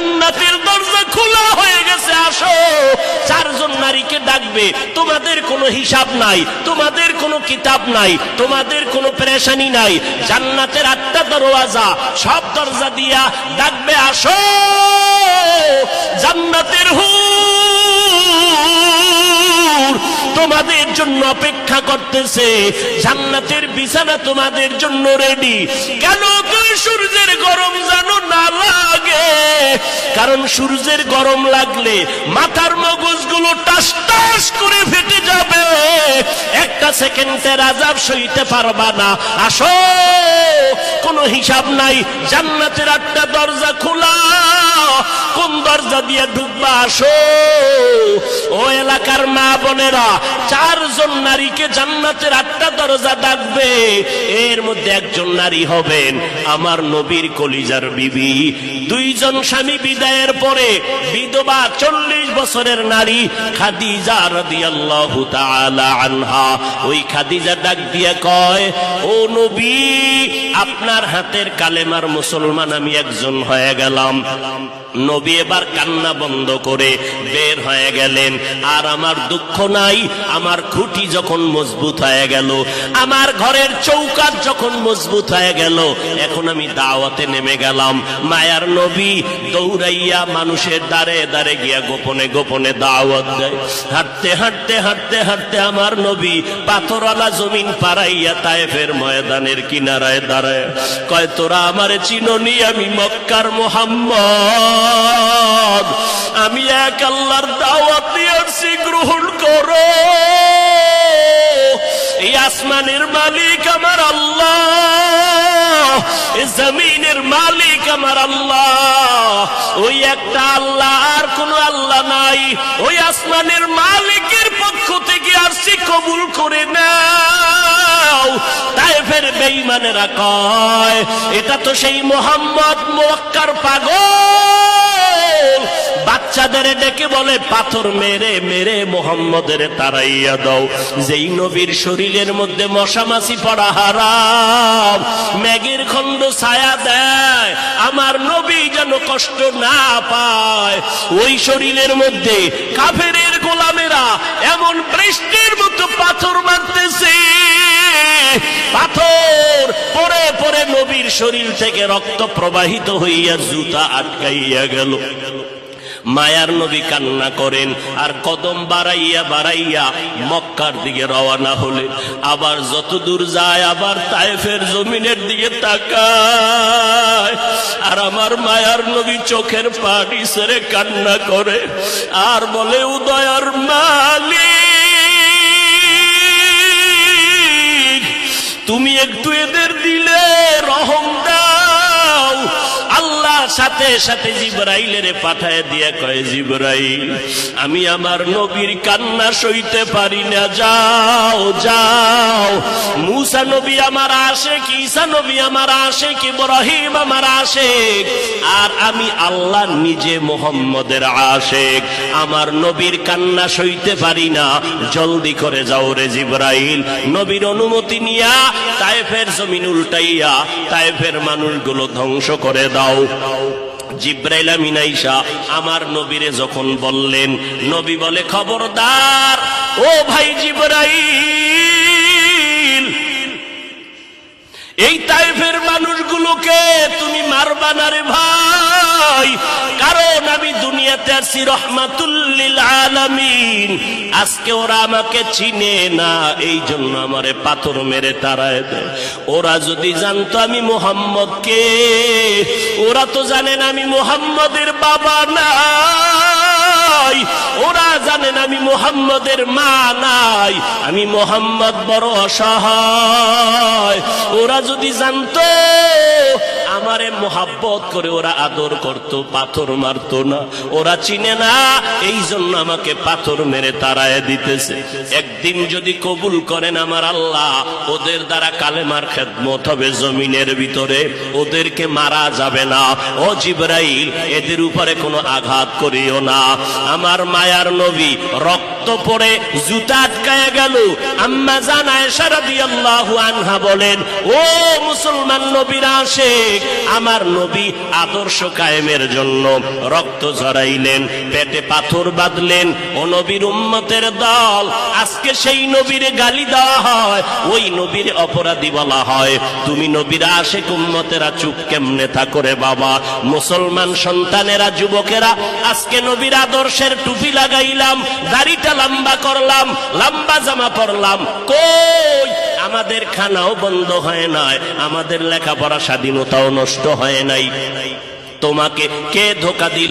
জান্নাতের দরজা খোলা হয়ে গেছে, আসো। চারজন নারীকে ডাকবে, তোমাদের কোনো হিসাব নাই, তোমাদের কোনো কিতাব নাই, তোমাদের কোনো পেরেশানি নাই। জান্নাতের আটটা দরওয়াজা, সব দরজা দিয়া ডাকবে, আসো। জান্নাতের হুর তোমাদের জন্য অপেক্ষা করতেছে। জান্নাতের বিছানা তোমাদের জন্য রেডি কেন সূর্যের গরম জানো না লাগে? কারণ সূর্যের গরম লাগলে মাথার মগজগুলো টাস টাস করে ফেটে যাবে। একটা সেকেন্ডের আজাব সইতে পারবা না। আসো, কোনো হিসাব নাই। জান্নাতের আটটা দরজা খোলা। কোন দরজা দিয়ে ঢুকবা আসো। ও এলাকার মা বোনেরা, চারজন নারীকে জান্নাতের আটটা দরজা ডাকবে। এর মধ্যে একজন নারী হবেন আমার নবীর কলিজার বিবি। দুইজন স্বামী বিদায়ের পরে বিধবা চল্লিশ বছরের নারী খাদিজা রাদিয়াল্লাহু তাআলা আনহা। ওই খাদিজা ডাক দিয়ে কয়, ও নবী, আপনার হাতের কালেমার মুসলমান আমি একজন হয়ে গেলাম। নবী এবার কান্না বন্ধ করে বের হয়ে গেলেন। আর আমার দুঃখ নাই, আমার খুঁটি যখন মজবুত হয়ে গেল, আমার ঘরের চৌকাট যখন মজবুত হয়ে গেল, এখন আমি দাওয়াতে নেমে গেলাম। মায়ার নবী দৌড়াইয়া মানুষের দ্বারে দ্বারে গিয়া গোপনে গোপনে গোপনে দাওয়াত দেয়। হাঁটতে হাঁটতে হাঁটতে হাঁটতে আমার নবী পাথরওয়ালা জমিন পাড়াইয়া তায়েফের ময়দানের কিনারায় দাঁড়ায়। কয়, তোরা আমারে চিননি আমি মক্কার মোহাম্মদ। আমি এক আল্লাহর দাওয়াত দিয়ে আসছি গ্রহণ করো। এই আসমানের মালিক আমার আল্লাহ। জমিনের মালিক আমার আল্লাহ। ওই একটা আল্লাহ, আর কোন আল্লাহ নাই। ওই আসমানের মালিকের পক্ষ থেকে আর আসছি কবুল করে নাও। তাই ফের বেইমানেরা কয়, এটা তো সেই মোহাম্মদ মোয়াক্কার পাগল। বাচ্চাদের ডেকে বলে, পাথর মেরে মেরে মোহাম্মদের তারাইয়া দাও। যেই নবীর শরীরের মধ্যে মশামাছি পড়া হারাম, ম্যাগের খণ্ড ছায়া দেয়, আমার নবী যেন কষ্ট না পায়। ওই শরীরের মধ্যে কাফেরের গোলামেরা এমন বৃষ্টির মতো পাথর মারতেছে। পাথর পরে পরে নবীর শরীর থেকে রক্ত প্রবাহিত হইয়া জুতা আটকাইয়া গেল। মায়ার নবী কান্না করেন, আর কদম বাড়াইয়া বাড়াইয়া মক্কার দিকে রওয়ানা হলে আবার যত দূর যায়, আবার তায়েফের জমিনের দিকে তাকায়। আর আমার মায়ার নবী চোখের পানি সেরে কান্না করে, আর বলে, উদয়ার মালিক, তুমি একটু এদের সাথে সাথে জিব্রাইলের পাঠায় দিয়া কয়, জিব্রাইল, আমি আমার নবীর কান্না সইতে পারি না। যাও যাও। মুসা নবী আমার আসে কি ঈসা নবী আমার আসে কি ইব্রাহিম আমার আশেক। আর আমি আল্লাহ নিজে মোহাম্মদের আশেক। আমার নবীর কান্না সইতে পারি না। জলদি করে যাও রে জিব্রাইল। নবীর অনুমতি নিয়া তায়েফের জমিন উল্টাইয়া তায়েফের মানুষগুলো ধ্বংস করে দাও। জিব্রাইল আমার নবীরে যখন বললেন, নবী বলে, খবরদার, ও ভাই জিব্রাইল, এই টাইপের মানুষগুলোকে তুমি মারবা আসছি রহমাতুল্লিল আলামিন। আজকে ওরা আমাকে চিনে না এই জন্য আমারে পাথর মেরে তারায় দেয়। ওরা যদি জানতো আমি মোহাম্মদকে, ওরা তো জানেন আমি মোহাম্মদের বাবা নাই। ওরা জানেন আমি মোহাম্মদের মা নাই। আমি মোহাম্মদ বড় অসহায়। ওরা যদি জানতো আমারে মোহাব্বত করে ওরা আদর করত, পাথর মারতো না। ওরা চিনে না এই জন্য আমাকে পাথর মেরে তারায় দিতেছে। একদিন যদি কবুল করেন আমার আল্লাহ, ওদের দ্বারা কালেমার খেদমত হবে জমিনের ভিতরে। ওদেরকে মারা যাবে না। ও জিব্রাইল, এদের উপরে কোনো আঘাত করিও না। আমার মায়ার নবী, রক্ত রক্ত পড়ে জুতা আটকায় গেল। আম্মা জানায় সারা দিয়াল্লাহু আনহা বলেন, ও মুসলমান নবীর আশেক, আমার নবী আদর্শ কায়েমের জন্য রক্ত ঝরাইলেন, পেটে পাথর বাঁধলেন। ও নবীর উম্মতের দল, আজকে সেই নবীর গালি দেওয়া হয়, ওই নবীর অপরাধী বলা হয়। তুমি নবীর আশেক উম্মতেরা চুপ কেমনে থাকো রে বাবা? মুসলমান সন্তানেরা, যুবকেরা, আজকে নবীর আদর্শের টুপি লাগাইলাম দাড়িটা লম্বা করলাম, লম্বা জামা পরলাম। কই? আমাদের খানাও বন্ধ হয় নাই, আমাদের লেখাপড়া স্বাধীনতাও নষ্ট হয় নাই। তোমাকে কে ধোকা দিল?